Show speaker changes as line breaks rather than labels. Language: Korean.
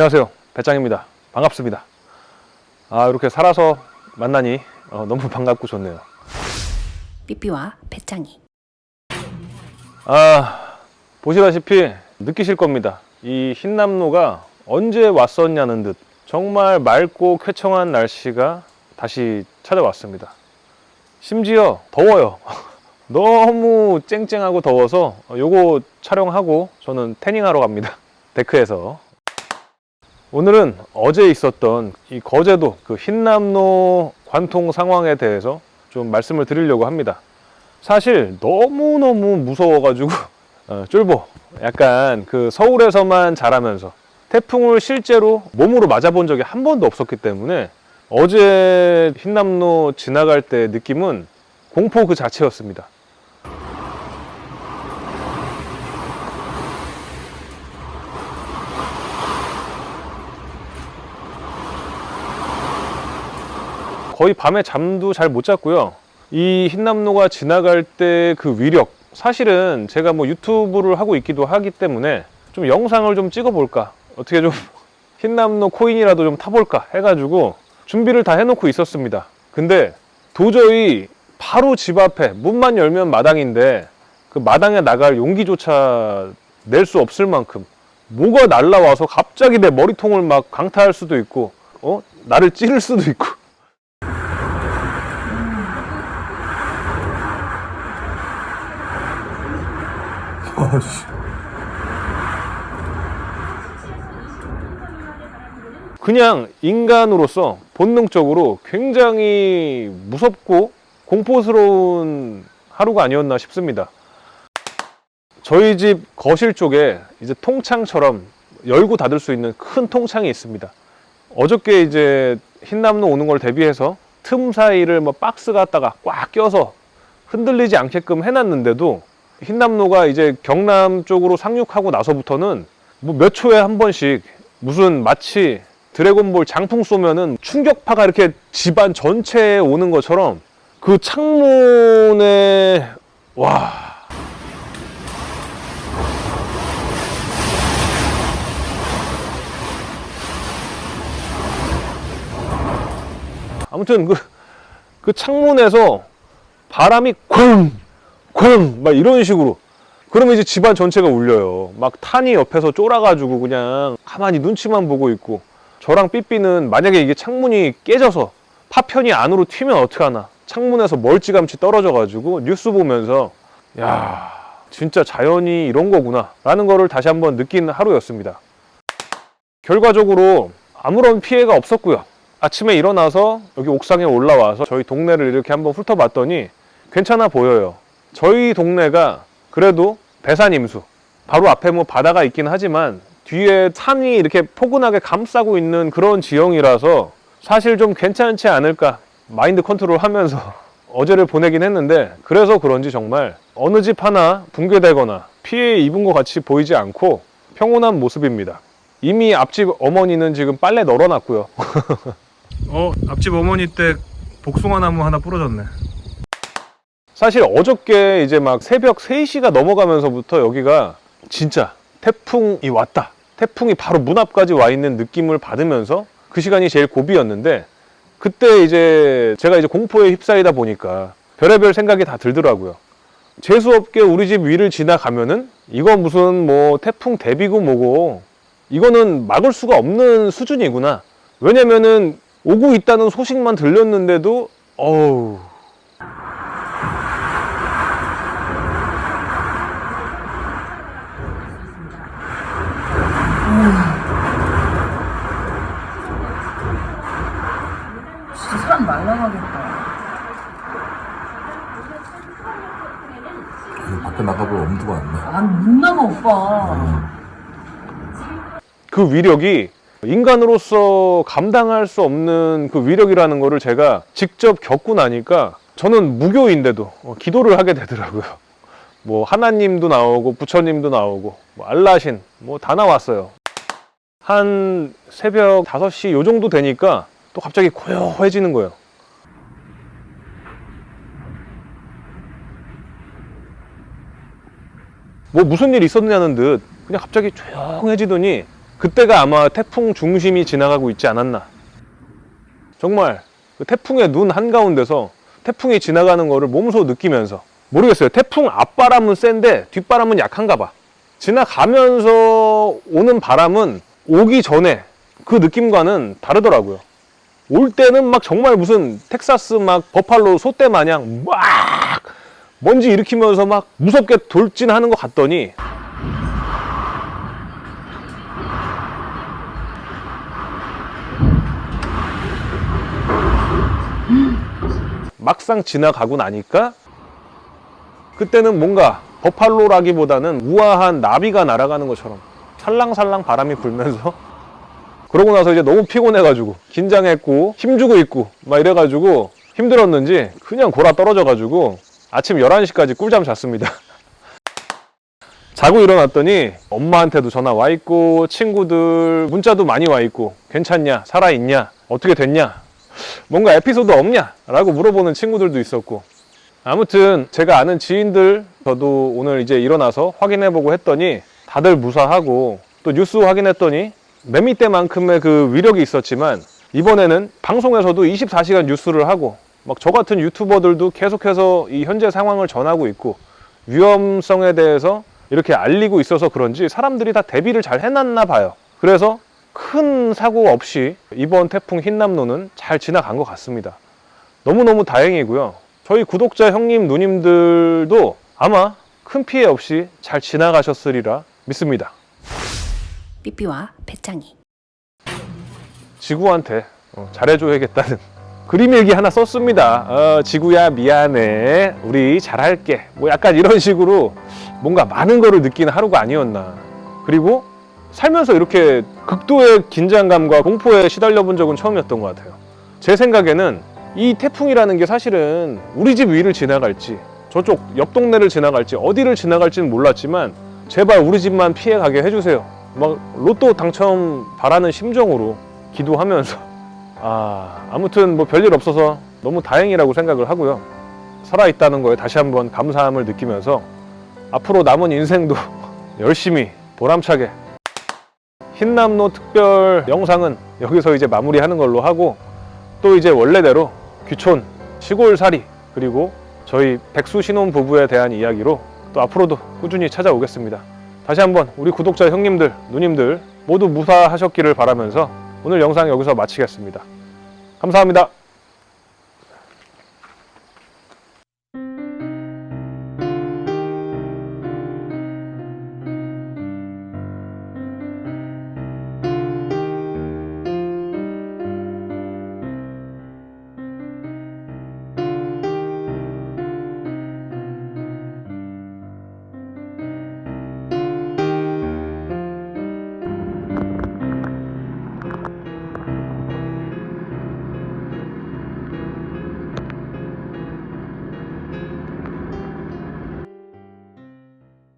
안녕하세요. 배짱입니다. 반갑습니다. 아, 이렇게 살아서 만나니 어, 너무 반갑고 좋네요.
삐삐와 배짱이
아, 보시다시피 느끼실 겁니다. 이 흰남노가 언제 왔었냐는 듯 정말 맑고 쾌청한 날씨가 다시 찾아왔습니다. 심지어 더워요. 너무 쨍쨍하고 더워서 요거 촬영하고 저는 태닝하러 갑니다. 데크에서. 오늘은 어제 있었던 이 거제도 그 흰남노 관통 상황에 대해서 좀 말씀을 드리려고 합니다. 사실 너무너무 무서워가지고 어, 쫄보 약간 그 서울에서만 자라면서 태풍을 실제로 몸으로 맞아본 적이 한 번도 없었기 때문에 어제 흰남로 지나갈 때 느낌은 공포 그 자체였습니다. 거의 밤에 잠도 잘 못 잤고요. 이 흰남노가 지나갈 때 그 위력 사실은 제가 뭐 유튜브를 하고 있기도 하기 때문에 좀 영상을 좀 찍어볼까 어떻게 좀 흰남노 코인이라도 좀 타볼까 해가지고 준비를 다 해놓고 있었습니다. 근데 도저히 바로 집 앞에 문만 열면 마당인데 그 마당에 나갈 용기조차 낼 수 없을 만큼 뭐가 날라와서 갑자기 내 머리통을 막 강타할 수도 있고 어 나를 찌를 수도 있고 그냥 인간으로서 본능적으로 굉장히 무섭고 공포스러운 하루가 아니었나 싶습니다. 저희 집 거실 쪽에 이제 통창처럼 열고 닫을 수 있는 큰 통창이 있습니다. 어저께 이제 흰남노 오는 걸 대비해서 틈 사이를 뭐 박스 갖다가 꽉 껴서 흔들리지 않게끔 해놨는데도 흰남노가 이제 경남 쪽으로 상륙하고 나서부터는 뭐 몇 초에 한 번씩 무슨 마치 드래곤볼 장풍 쏘면은 충격파가 이렇게 집안 전체에 오는 것처럼 그 창문에 와. 아무튼 그, 그 창문에서 바람이 쿵, 쿵, 막 이런 식으로. 그러면 이제 집안 전체가 울려요. 막 탄이 옆에서 쫄아가지고 그냥 가만히 눈치만 보고 있고. 저랑 삐삐는 만약에 이게 창문이 깨져서 파편이 안으로 튀면 어떡하나. 창문에서 멀찌감치 떨어져가지고 뉴스 보면서 야 진짜 자연이 이런 거구나. 라는 거를 다시 한번 느낀 하루였습니다. 결과적으로 아무런 피해가 없었고요. 아침에 일어나서 여기 옥상에 올라와서 저희 동네를 이렇게 한번 훑어봤더니 괜찮아 보여요. 저희 동네가 그래도 배산 임수 바로 앞에 뭐 바다가 있긴 하지만 뒤에 산이 이렇게 포근하게 감싸고 있는 그런 지형이라서 사실 좀 괜찮지 않을까 마인드 컨트롤 하면서 어제를 보내긴 했는데 그래서 그런지 정말 어느 집 하나 붕괴되거나 피해 입은 것 같이 보이지 않고 평온한 모습입니다. 이미 앞집 어머니는 지금 빨래 널어놨고요. 어, 앞집 어머니 때 복숭아 나무 하나 부러졌네. 사실 어저께 이제 막 새벽 3시가 넘어가면서부터 여기가 진짜 태풍이 왔다. 태풍이 바로 문 앞까지 와 있는 느낌을 받으면서 그 시간이 제일 고비였는데 그때 이제 제가 이제 공포에 휩싸이다 보니까 별의별 생각이 다 들더라고요. 재수없게 우리 집 위를 지나가면은 이거 무슨 뭐 태풍 대비고 뭐고 이거는 막을 수가 없는 수준이구나. 왜냐면은 오고 있다는 소식만 들렸는데도 어우
진짜 사람 말라가겠다.
그 밖에 나가볼 엄두가 안 나.
안못 나가 오빠.
그 위력이 인간으로서 감당할 수 없는 그 위력이라는 거를 제가 직접 겪고 나니까 저는 무교인데도 어, 기도를 하게 되더라고요. 뭐 하나님도 나오고 부처님도 나오고 뭐 알라신 뭐 다 나왔어요. 한 새벽 5시 요 정도 되니까 또 갑자기 고요해지는 거예요. 뭐 무슨 일 있었냐는 듯 그냥 갑자기 조용해지더니 그때가 아마 태풍 중심이 지나가고 있지 않았나. 정말 그 태풍의 눈 한가운데서 태풍이 지나가는 거를 몸소 느끼면서 모르겠어요. 태풍 앞바람은 센데 뒷바람은 약한가 봐. 지나가면서 오는 바람은 오기 전에 그 느낌과는 다르더라고요. 올 때는 막 정말 무슨 텍사스 막 버팔로 소떼 마냥 막 먼지 일으키면서 막 무섭게 돌진하는 것 같더니 막상 지나가고 나니까 그때는 뭔가 버팔로라기보다는 우아한 나비가 날아가는 것처럼 살랑살랑 바람이 불면서 그러고 나서 이제 너무 피곤해가지고 긴장했고 힘주고 있고 막 이래가지고 힘들었는지 그냥 골아 떨어져가지고 아침 11시까지 꿀잠 잤습니다. 자고 일어났더니 엄마한테도 전화 와 있고 친구들 문자도 많이 와 있고 괜찮냐? 살아 있냐? 어떻게 됐냐? 뭔가 에피소드 없냐? 라고 물어보는 친구들도 있었고. 아무튼 제가 아는 지인들 저도 오늘 이제 일어나서 확인해보고 했더니 다들 무사하고 또 뉴스 확인했더니 매미 때만큼의 그 위력이 있었지만 이번에는 방송에서도 24시간 뉴스를 하고 막 저 같은 유튜버들도 계속해서 이 현재 상황을 전하고 있고 위험성에 대해서 이렇게 알리고 있어서 그런지 사람들이 다 대비를 잘 해놨나 봐요. 그래서 큰 사고 없이 이번 태풍 흰남노는 잘 지나간 것 같습니다. 너무너무 다행이고요. 저희 구독자 형님, 누님들도 아마 큰 피해 없이 잘 지나가셨으리라 믿습니다.
삐삐와 배짱이.
지구한테 어, 잘해줘야겠다는 그림 일기 하나 썼습니다. 어, 지구야 미안해, 우리 잘할게. 뭐 약간 이런 식으로 뭔가 많은 거를 느끼는 하루가 아니었나. 그리고 살면서 이렇게 극도의 긴장감과 공포에 시달려 본 적은 처음이었던 것 같아요. 제 생각에는 이 태풍이라는 게 사실은 우리 집 위를 지나갈지 저쪽 옆 동네를 지나갈지 어디를 지나갈지는 몰랐지만 제발 우리 집만 피해 가게 해주세요. 막 로또 당첨 바라는 심정으로 기도하면서 아 아무튼 뭐 별일 없어서 너무 다행이라고 생각을 하고요. 살아 있다는 거에 다시 한번 감사함을 느끼면서 앞으로 남은 인생도 열심히 보람차게 흰남노 특별 영상은 여기서 이제 마무리하는 걸로 하고 또 이제 원래대로 귀촌 시골살이 그리고 저희 백수 신혼 부부에 대한 이야기로 또 앞으로도 꾸준히 찾아오겠습니다. 다시 한번 우리 구독자 형님들, 누님들 모두 무사하셨기를 바라면서 오늘 영상 여기서 마치겠습니다. 감사합니다.